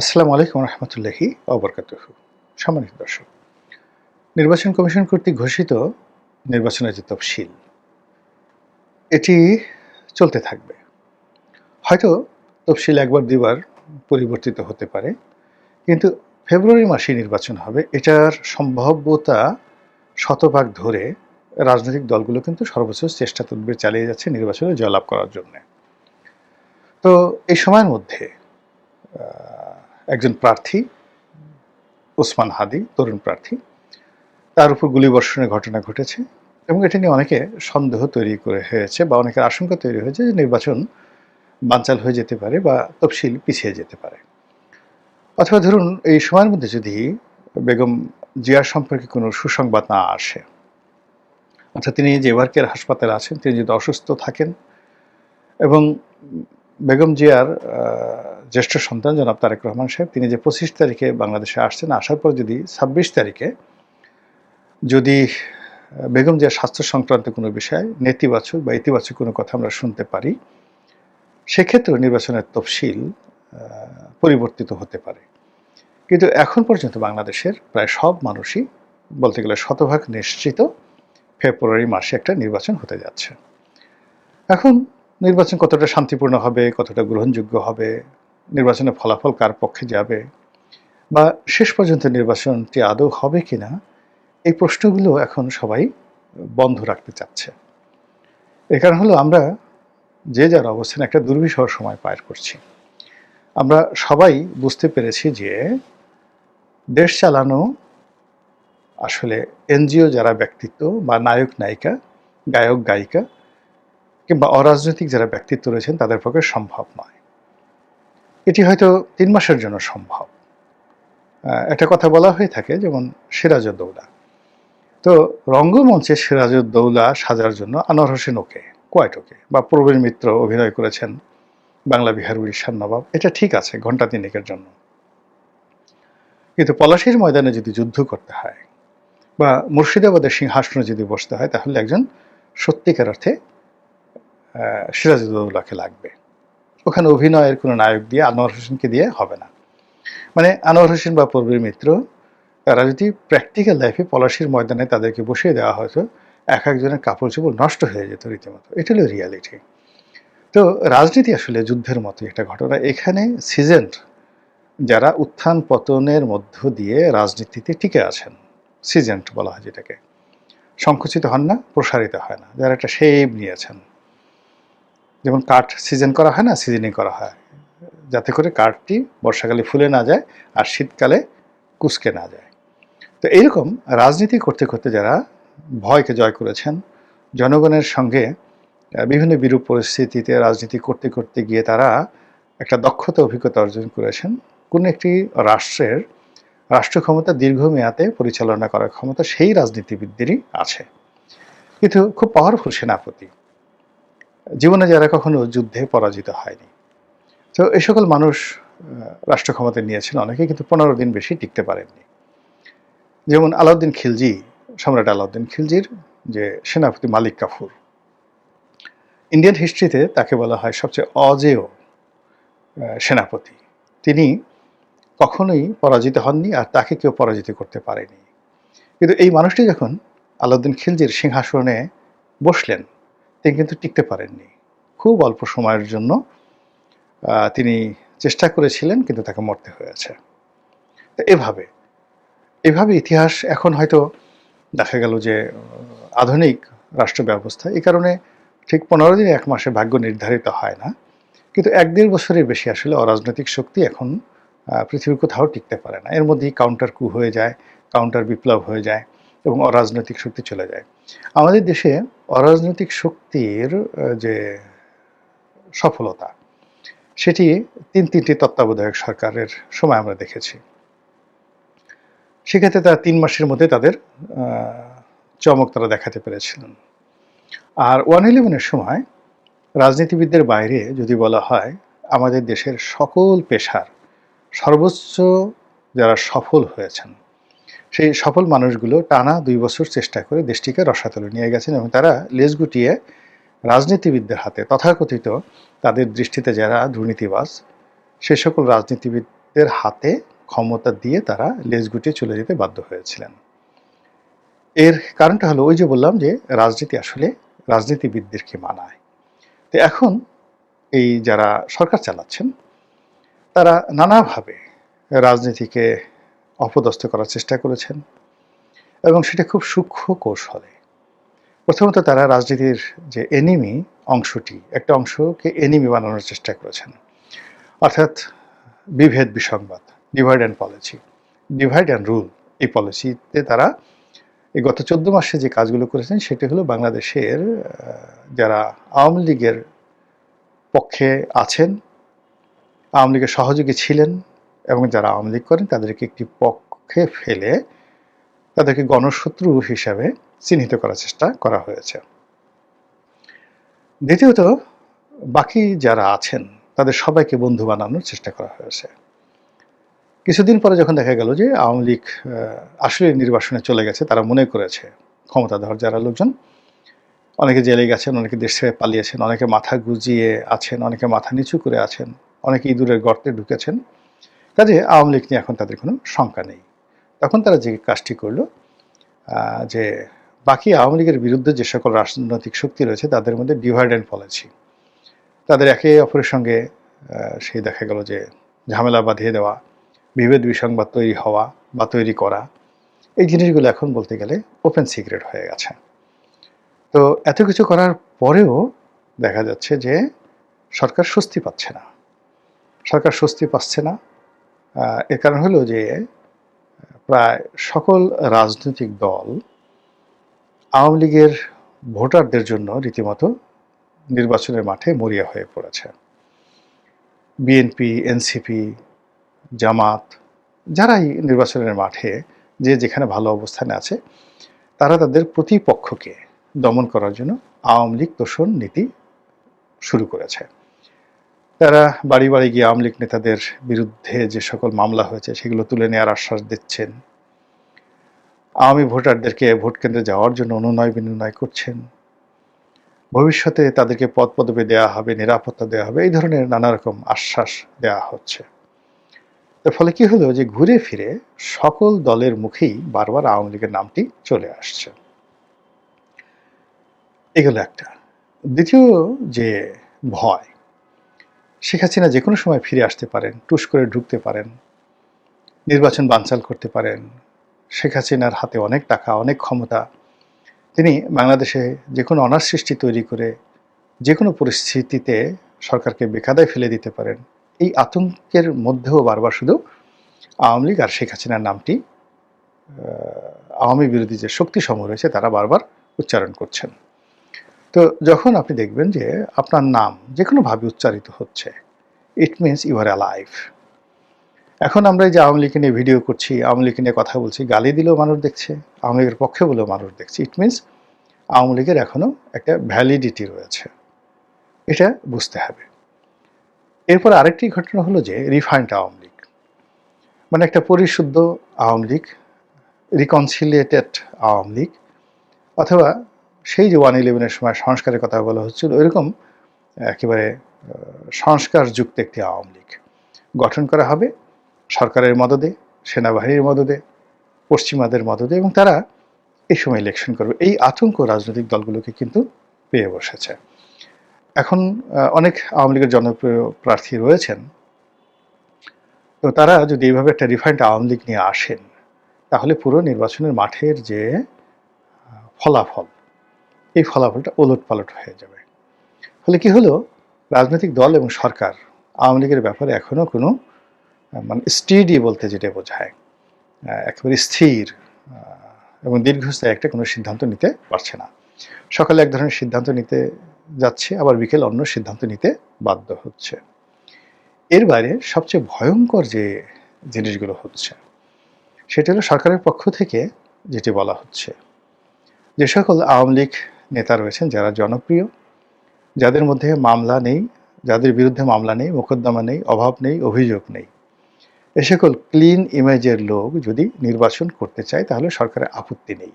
আসসালামু আলাইকুম রহমতুল্লাহি অবরকাত সম্মানিত দর্শক, নির্বাচন কমিশন কর্তৃক ঘোষিত নির্বাচনের যে তফসিল, এটি চলতে থাকবে। হয়তো তফসিল একবার দুবার পরিবর্তিত হতে পারে, কিন্তু ফেব্রুয়ারি মাসে নির্বাচন হবে, এটার সম্ভাব্যতা শতভাগ ধরে রাজনৈতিক দলগুলো কিন্তু সর্বোচ্চ চেষ্টা তদবির চালিয়ে যাচ্ছে নির্বাচনে জয়লাভ করার জন্য। তো এই সময়ের মধ্যে একজন প্রার্থী, ওসমান হাদি, তরুণ প্রার্থী। তার উপর গুলিবর্ষণের ঘটনা ঘটেছে এবং এটা নিয়ে অনেকে সন্দেহ তৈরি করে হয়েছে বা অনেকের আশঙ্কা তৈরি হয়েছে যে নির্বাচন বানচাল হয়ে যেতে পারে বা তফসিল পিছিয়ে যেতে পারে। অথবা ধরুন, এই সময়ের মধ্যে যদি বেগম জিয়ার সম্পর্কে কোনো সুসংবাদ না আসে, অর্থাৎ তিনি যে ওয়ার্কের হাসপাতালে আছেন, তিনি যদি অসুস্থ থাকেন এবং বেগম জিয়ার জ্যেষ্ঠ সন্তান জনাব তারেক রহমান সাহেব, তিনি যে পঁচিশ তারিখে বাংলাদেশে আসছেন, আসার পর যদি ছাব্বিশ তারিখে যদি বেগম জিয়ার স্বাস্থ্য সংক্রান্ত কোনো বিষয় নেতিবাচক বা ইতিবাচক কোনো কথা আমরা শুনতে পারি সেক্ষেত্রে নির্বাচনের তফসিল পরিবর্তিত হতে পারে। কিন্তু এখন পর্যন্ত বাংলাদেশের প্রায় সব মানুষই বলতে গেলে শতভাগ নিশ্চিত ফেব্রুয়ারি মাসে একটা নির্বাচন হতে যাচ্ছে। এখন নির্বাচন কতটা শান্তিপূর্ণ হবে, কতটা গ্রহণযোগ্য হবে নির্বাচনের ফলাফল কার পক্ষে যাবে? বা শেষ পর্যন্ত নির্বাচনটি আদৌ হবে কিনা? এই প্রশ্নগুলো এখন সবাই বন্ধ রাখতে চাচ্ছে। এর কারণ হলো আমরা যে যার অবস্থানে একটা দুর্বিষহ সময় পার করছি। আমরা সবাই বুঝতে পেরেছি যে দেশ চালানো আসলে এনজিও যারা ব্যক্তিত্ব বা নায়ক, নায়িকা, গায়ক, গায়িকা কিংবা অরাজনৈতিক যারা ব্যক্তিত্ব রয়েছেন তাদের পক্ষে সম্ভব নয়। এটি হয়তো তিন মাসের জন্য সম্ভব। একটা কথা বলা হয়ে থাকে, যেমন সিরাজউদ্দৌলা। তো রঙ্গমঞ্চে সিরাজউদ্দৌলা সাজার জন্য Anwar Hossain okay, quite okay, বা প্রবীণ মিত্র অভিনয় করেছেন বাংলা বিহার উড়িষ্যার নবাব। এটা ঠিক আছে ঘণ্টা তিনেকের জন্য। কিন্তু পলাশির ময়দানে যদি যুদ্ধ করতে হয়, বা মুর্শিদাবাদের সিংহাসনে যদি বসতে হয়, তাহলে একজন সত্যিকার অর্থে সিরাজউদ্দৌলাকে লাগবে। ওখানে অভিনয়ের কোনো নায়ক দিয়ে, আনোয়ার হোসেনকে দিয়ে হবে না। মানে আনোয়ার হোসেন বা পূর্বের মিত্র, তারা যদি প্র্যাকটিক্যাল লাইফে পলাশির ময়দানে তাদেরকে বসিয়ে দেওয়া হতো, এক একজনের কাপড় চোপড় নষ্ট হয়ে যেত রীতিমতো। এটা হলো রিয়ালিটি তো রাজনীতি আসলে যুদ্ধের মতো একটা ঘটনা। এখানে সিজেন্ট, যারা উত্থান পতনের মধ্য দিয়ে রাজনীতিতে টিকে আছেন, সিজেন্ট বলা হয় যেটাকে, সংকুচিত হন না, প্রসারিত হয় না। যারা একটা শেপ নিয়েছেন। যেমন কাঠ সিজন করা হয় না সিজনিং করা হয়। যাতে করে কাঠটি বর্ষাকালে ফুলে না যায় আর শীতকালে কুচকে না যায়। তো এইরকম রাজনীতি করতে করতে যারা ভয়কে জয় করেছেন, জনগণের সঙ্গে বিভিন্ন বিরূপ পরিস্থিতিতে রাজনীতি করতে করতে গিয়ে তারা একটা দক্ষতা, অভিজ্ঞতা অর্জন করেছেন। কোনো একটি রাষ্ট্রের রাষ্ট্র ক্ষমতা দীর্ঘমেয়াদে পরিচালনা করার ক্ষমতা সেই রাজনীতিবিদদেরই আছে। কিন্তু খুব পাওয়ারফুল সেনাপতি। জীবনে যারা কখনো যুদ্ধে পরাজিত হয়নি। তো এই সকল মানুষ রাষ্ট্র ক্ষমতা নিয়েছেন অনেকে, কিন্তু পনেরো দিন বেশি টিকতে পারেননি। যেমন আলাউদ্দিন খিলজি, সম্রাট আলাউদ্দিন খিলজির যে সেনাপতি মালিক কাফুর। ইন্ডিয়ান হিস্ট্রিতে তাকে বলা হয় সবচেয়ে অজেয় সেনাপতি। তিনি কখনোই পরাজিত হননি আর তাকে কেউ পরাজিত করতে পারেনি। কিন্তু এই মানুষটি যখন আলাউদ্দিন খিলজির সিংহাসনে বসলেন তিনি কিন্তু টিকতে পারেননি। খুব অল্প সময়ের জন্য তিনি চেষ্টা করেছিলেন কিন্তু তাকে মরতে হয়েছে। এভাবে এভাবে ইতিহাস এখন হয়তো দেখা গেল যে, আধুনিক রাষ্ট্র ব্যবস্থা এই কারণে ঠিক পনেরো দিন এক মাসে ভাগ্য নির্ধারিত হয় না। কিন্তু এক দেড় বছরের বেশি আসলে অরাজনৈতিক শক্তি এখন পৃথিবীর কোথাও টিকতে পারে না। এর মধ্যেই কাউন্টার কু হয়ে যায় কাউন্টার বিপ্লব হয়ে যায় এবং অরাজনৈতিক শক্তি চলে যায়। আমাদের দেশে অরাজনৈতিক শক্তির যে সফলতা, সেটি তিন তিনটি তত্ত্বাবধায়ক সরকারের সময় আমরা দেখেছি। সেক্ষেত্রে তারা তিন মাসের মধ্যে তাদের চমক তারা দেখাতে পেরেছিলেন। আর ওয়ান ইলেভেনের সময় রাজনীতিবিদদের বাইরে যদি বলা হয়, আমাদের দেশের সকল পেশার সর্বোচ্চ যারা সফল হয়েছেন সেই সফল মানুষগুলো টানা দুই বছর চেষ্টা করে দেশটিকে রসাতলে নিয়ে গেছেন এবং তারা লেজ গুটিয়ে রাজনীতিবিদদের হাতে, তথাকথিত তাদের দৃষ্টিতে যারা দুর্নীতিবাজ, সে সকল রাজনীতিবিদদের হাতে ক্ষমতা দিয়ে তারা লেজ গুটিয়ে চলে যেতে বাধ্য হয়েছিলেন। এর কারণটা হলো ওই যে বললাম যে রাজনীতি আসলে রাজনীতিবিদদেরকে মানায়। তো এখন এই যারা সরকার চালাচ্ছেন, তারা নানাভাবে রাজনীতিকে অপদস্থ করার চেষ্টা করেছেন এবং সেটা খুব সূক্ষ্ম কৌশলে। প্রথমত তারা রাজনীতির যে এনিমি অংশটি, একটা অংশকে এনিমি বানানোর চেষ্টা করেছেন। অর্থাৎ বিভেদ বিসংবাদ divide and policy divide and rule এই পলিসিতে তারা এই গত চোদ্দ মাসে যে কাজগুলো করেছেন, সেটি হলো বাংলাদেশের যারা আওয়ামী লীগের পক্ষে আছেন, আওয়ামী লীগের সহযোগী ছিলেন এবং যারা আওয়ামী লীগ করেন, তাদেরকে একটি পক্ষে ফেলে তাদেরকে গণশত্রু হিসাবে চিহ্নিত করার চেষ্টা করা হয়েছে। দ্বিতীয়ত, বাকি যারা আছেন, তাদের সবাইকে বন্ধু বানানোর চেষ্টা করা হয়েছে। কিছুদিন পরে যখন দেখা গেল যে আওয়ামী লীগ আসলে নির্বাসনে চলে গেছে, তারা মনে করেছে ক্ষমতাধর যারা লোকজন, অনেকে জেলে গেছেন, অনেকে দেশ ছেড়ে পালিয়েছেন, অনেকে মাথা গুজিয়ে আছেন, অনেকে মাথা নিচু করে আছেন, অনেকে ইঁদুরের গর্তে ঢুকেছেন। কাজে আওয়ামী লীগ নিয়ে এখন তাদের কোনো শঙ্কা নেই। তখন তারা যে কাজটি করল যে বাকি আওয়ামী লীগের বিরুদ্ধে যে সকল রাজনৈতিক শক্তি রয়েছে, তাদের মধ্যে ডিভাইড অ্যান্ড পলিসি। তাদের একে অপরের সঙ্গে সেই দেখা গেল যে ঝামেলা বাঁধিয়ে দেওয়া, বিভেদ বিসংবাদ তৈরি হওয়া বা তৈরি করা, এই জিনিসগুলো এখন বলতে গেলে ওপেন সিক্রেট হয়ে গেছে। তো এত কিছু করার পরেও দেখা যাচ্ছে যে সরকার স্বস্তি পাচ্ছে না। সরকার স্বস্তি পাচ্ছে না এর কারণ হলো যে, প্রায় সকল রাজনৈতিক দল আওয়ামী লীগের ভোটারদের জন্য রীতিমতো নির্বাচনের মাঠে মরিয়া হয়ে পড়েছে। বিএনপি, এনসিপি, জামাত, যারাই নির্বাচনের মাঠে যে যেখানে ভালো অবস্থানে আছে, তারা তাদের প্রতিপক্ষকে দমন করার জন্য আওয়ামী লীগ তোষণ নীতি শুরু করেছে। তারা বাড়ি বাড়ি গিয়ে আওয়ামী লীগ নেতাদের বিরুদ্ধে যে সকল মামলা হয়েছে, সেগুলো তুলে নেওয়ার আশ্বাস দিচ্ছেন। আওয়ামী ভোটারদেরকে ভোট কেন্দ্রে যাওয়ার জন্য অনুনয় বিনয় করছেন। ভবিষ্যতে তাদেরকে পদ পদবি দেওয়া হবে, নিরাপত্তা দেওয়া হবে, এই ধরনের নানা রকম আশ্বাস দেওয়া হচ্ছে। এর ফলে কি হলো যে ঘুরে ফিরে সকল দলের মুখেই বারবার আওয়ামী লীগের নামটি চলে আসছে। এগুলো একটা। দ্বিতীয় যে ভয় শেখ হাসিনা যে কোনো সময় ফিরে আসতে পারেন, টুস করে ঢুকতে পারেন, নির্বাচন বানচাল করতে পারেন। শেখ হাসিনার হাতে অনেক টাকা, অনেক ক্ষমতা। তিনি বাংলাদেশে যে কোনো অনার সৃষ্টি তৈরি করে যে কোনো পরিস্থিতিতে সরকারকে বেকাদায় ফেলে দিতে পারেন। এই আতঙ্কের মধ্যেও বারবার শুধু আওয়ামী লীগ আর শেখ হাসিনার নামটি আওয়ামী বিরোধী যে শক্তি সমূহ রয়েছে, তারা বারবার উচ্চারণ করছেন। তো যখন আপনি দেখবেন যে আপনার নাম যে কোনোভাবে উচ্চারিত হচ্ছে it means you are alive এখন আমরা এই যে আওয়ামী লীগকে নিয়ে ভিডিও করছি, আওয়ামী লীগকে নিয়ে কথা বলছি, গালি দিলেও মানুষ দেখছে, আওয়ামী লীগের পক্ষে বলেও মানুষ দেখছে ইট মিনস আওয়ামী লীগের এখনও একটা ভ্যালিডিটি রয়েছে। এটা বুঝতে হবে। এরপর আরেকটি ঘটনা হলো যে রিফাইন্ড আওয়ামী লীগ। মানে একটা পরিশুদ্ধ আওয়ামী লীগ রিকনসিলিয়েটেড আওয়ামী লীগ, অথবা সেই যে ওয়ান ইলেভেনের সময় সংস্কারের কথা বলা হচ্ছিল এরকম একেবারে আহ, সংস্কারযুক্ত একটি আওয়ামী লীগ গঠন করা হবে সরকারের মদদে সেনাবাহিনীর মদদে পশ্চিমাদের মদদে এবং তারা এই সময় ইলেকশন করবে। এই আতঙ্ক রাজনৈতিক দলগুলোকে কিন্তু পেয়ে বসেছে। এখন অনেক আওয়ামী লীগের জনপ্রিয় প্রার্থী রয়েছেন। তো তারা যদি এইভাবে একটা রিফাইন্ড আওয়ামী লীগ নিয়ে আসেন তাহলে পুরো নির্বাচনের মাঠের যে ফলাফল এই ফলাফলটা ওলট পালট হয়ে যাবে। ফলে কি হলো? রাজনৈতিক দল এবং সরকার আওয়ামী লীগের ব্যাপারে এখনও কোনো মানে স্টিডি বলতে যেটা বোঝায় একেবারে স্থির এবং দীর্ঘস্থায়ী একটা কোনো সিদ্ধান্ত নিতে পারছে না। সকালে এক ধরনের সিদ্ধান্ত নিতে যাচ্ছে, আবার বিকেল অন্য সিদ্ধান্ত নিতে বাধ্য হচ্ছে। এর বাইরে সবচেয়ে ভয়ঙ্কর যে জিনিসগুলো হচ্ছে, সেটা হলো সরকারের পক্ষ থেকে যেটি বলা হচ্ছে, যে সকল আওয়ামী লীগ নেতা রয়েছেন যারা জনপ্রিয়, যাদের মধ্যে মামলা নেই, যাদের বিরুদ্ধে মামলা নেই, মোকদ্দমা নেই, অভাব নেই, অভিযোগ নেই। এ সকল ক্লিন ইমেজের লোক যদি নির্বাচন করতে চায়, তাহলে সরকারের আপত্তি নেই।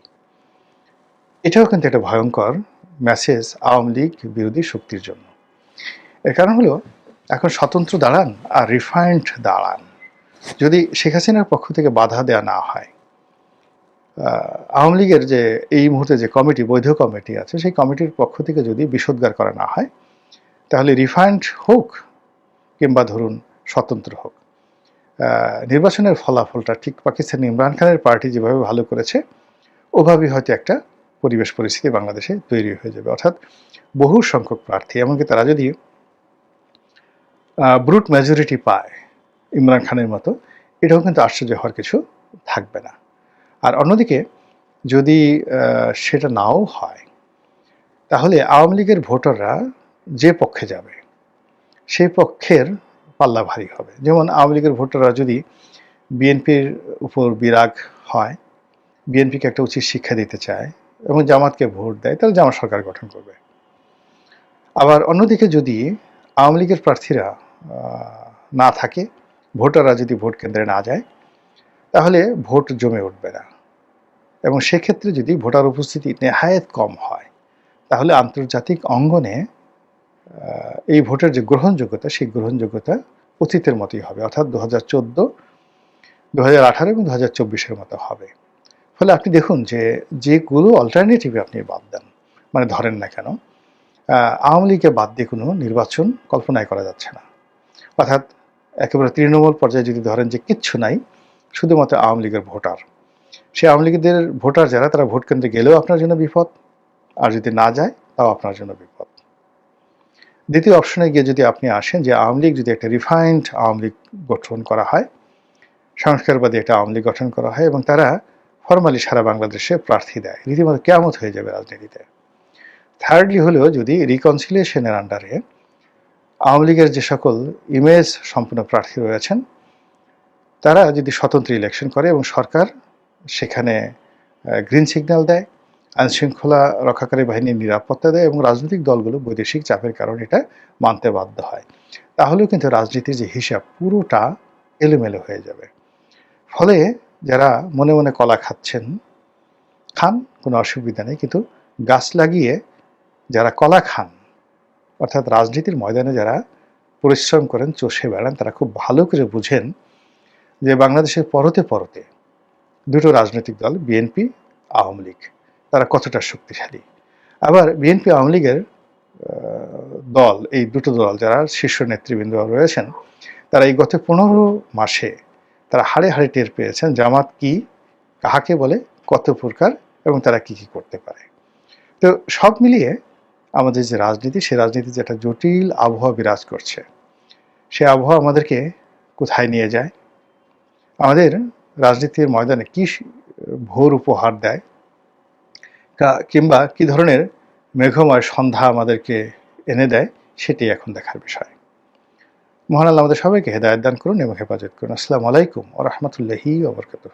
এটাও কিন্তু একটা ভয়ঙ্কর মেসেজ আওয়ামী লীগ বিরোধী শক্তির জন্য। এর কারণ হলো, এখন স্বতন্ত্র দাঁড়ান আর রিফাইন্ড দাঁড়ান। যদি শেখ হাসিনার পক্ষ থেকে বাধা দেওয়া না হয় আওয়ামী লীগের যে এই মুহূর্তে যে কমিটি, বৈধ কমিটি আছে, সেই কমিটির পক্ষ থেকে যদি বিষোদ্গার করা না হয়, তাহলে রিফাইন্ড হোক কিংবা ধরুন স্বতন্ত্র হোক নির্বাচনের ফলাফলটা ঠিক পাকিস্তানি ইমরান খানের পার্টি যেভাবে ভালো করেছে ওভাবেই হয়তো একটা পরিবেশ পরিস্থিতি বাংলাদেশে তৈরি হয়ে যাবে। অর্থাৎ বহু সংখ্যক প্রার্থী, এমনকি তারা যদি ব্রুট মেজরিটি পায় ইমরান খানের মতো, এটাও কিন্তু আশ্চর্য হওয়ার কিছু থাকবে না। আর অন্যদিকে যদি সেটা নাও হয়, তাহলে আওয়ামী লীগের ভোটাররা যে পক্ষে যাবে সেই পক্ষের পাল্লা ভারী হবে। যেমন আওয়ামী লীগের ভোটাররা যদি বিএনপির উপর বিরাগ হয়, বিএনপিকে একটা উচিত শিক্ষা দিতে চায় এবং জামাতকে ভোট দেয়, তাহলে জামাত সরকার গঠন করবে। আবার অন্যদিকে যদি আওয়ামী লীগের প্রার্থীরা না থাকে, ভোটাররা যদি ভোট কেন্দ্রে না যায় তাহলে ভোট জমে উঠবে না। এবং সেক্ষেত্রে যদি ভোটার উপস্থিতি নেহায়েত কম হয়, তাহলে আন্তর্জাতিক অঙ্গনে এই ভোটের যে গ্রহণযোগ্যতা, সেই গ্রহণযোগ্যতা অতীতের মতোই হবে। অর্থাৎ দু হাজার চোদ্দ দু হাজার আঠারো এবং দু হাজার চব্বিশের মতো হবে। ফলে আপনি দেখুন যে, যেগুলো অল্টারনেটিভ আপনি বাদ দেন মানে ধরেন না কেন আওয়ামী লীগকে বাদ দিয়ে কোনো নির্বাচন কল্পনাই করা যাচ্ছে না। অর্থাৎ একেবারে তৃণমূল পর্যায়ে যদি ধরেন যে কিচ্ছু নাই শুধুমাত্র আওয়ামী লীগের ভোটার। সে আওয়ামী লীগদের ভোটার যারা, তারা ভোট কেন্দ্রে গেলেও আপনার জন্য বিপদ। আর যদি না যায়, তাও আপনার জন্য বিপদ। দ্বিতীয় অপশনে গিয়ে যদি আপনি আসেন যে আওয়ামী লীগ যদি একটা রিফাইন্ড আওয়ামী লীগ গঠন করা হয়, সংস্কারবাদী একটা আওয়ামী লীগ গঠন করা হয় এবং তারা ফর্মালি সারা বাংলাদেশে প্রার্থী দেয়, রীতিমতো কেমত হয়ে যাবে রাজনীতিতে। থার্ডলি হলেও যদি রিকনসিলিয়েশনের আন্ডারে আওয়ামী লীগের যে সকল ইমেজ সম্পূর্ণ প্রার্থী রয়েছেন তারা যদি স্বতন্ত্র ইলেকশন করে এবং সরকার সেখানে গ্রিন সিগন্যাল দেয়, আইনশৃঙ্খলা রক্ষাকারী বাহিনীর নিরাপত্তা দেয় এবং রাজনৈতিক দলগুলো বৈদেশিক চাপের কারণে এটা মানতে বাধ্য হয়, তাহলেও কিন্তু রাজনীতির যে হিসাব পুরোটা এলোমেলো হয়ে যাবে। ফলে যারা মনে মনে কলা খাচ্ছেন, খান, কোনো অসুবিধা নেই, কিন্তু গাছ লাগিয়ে যারা কলা খান, অর্থাৎ রাজনীতির ময়দানে যারা পরিশ্রম করেন, চষে বেড়ান, তারা খুব ভালো করে বুঝেন যে বাংলাদেশের পরতে পরতে দুটো রাজনৈতিক দল বিএনপি আওয়ামী লীগ, তারা কতটা শক্তিশালী? আবার বিএনপি আওয়ামী লীগের দল, এই দুটো দল যারা শীর্ষ নেতৃবৃন্দ রয়েছেন, তারা এই গত পনেরো মাসে তারা হাড়ে হাড়ে টের পেয়েছেন জামাত কি, কাহাকে বলে, কত প্রকার এবং তারা কি কি করতে পারে। তো সব মিলিয়ে আমাদের যে রাজনীতি সে রাজনীতি যে একটা জটিল আবহাওয়া বিরাজ করছে। সে আবহাওয়া আমাদেরকে কোথায় নিয়ে যায়? আমাদের রাজনীতির ময়দানে কি ভোর উপহার দেয়? কিংবা কি ধরনের মেঘময় সন্ধ্যা আমাদেরকে এনে দেয়? সেটি এখন দেখার বিষয়। মহান আল্লাহ আমাদের সবাইকে হেদায়ত দান করুন এবং হেফাজত করুন। আসসালামু আলাইকুম ও রহমতুল্লাহি ওবরকাতুহ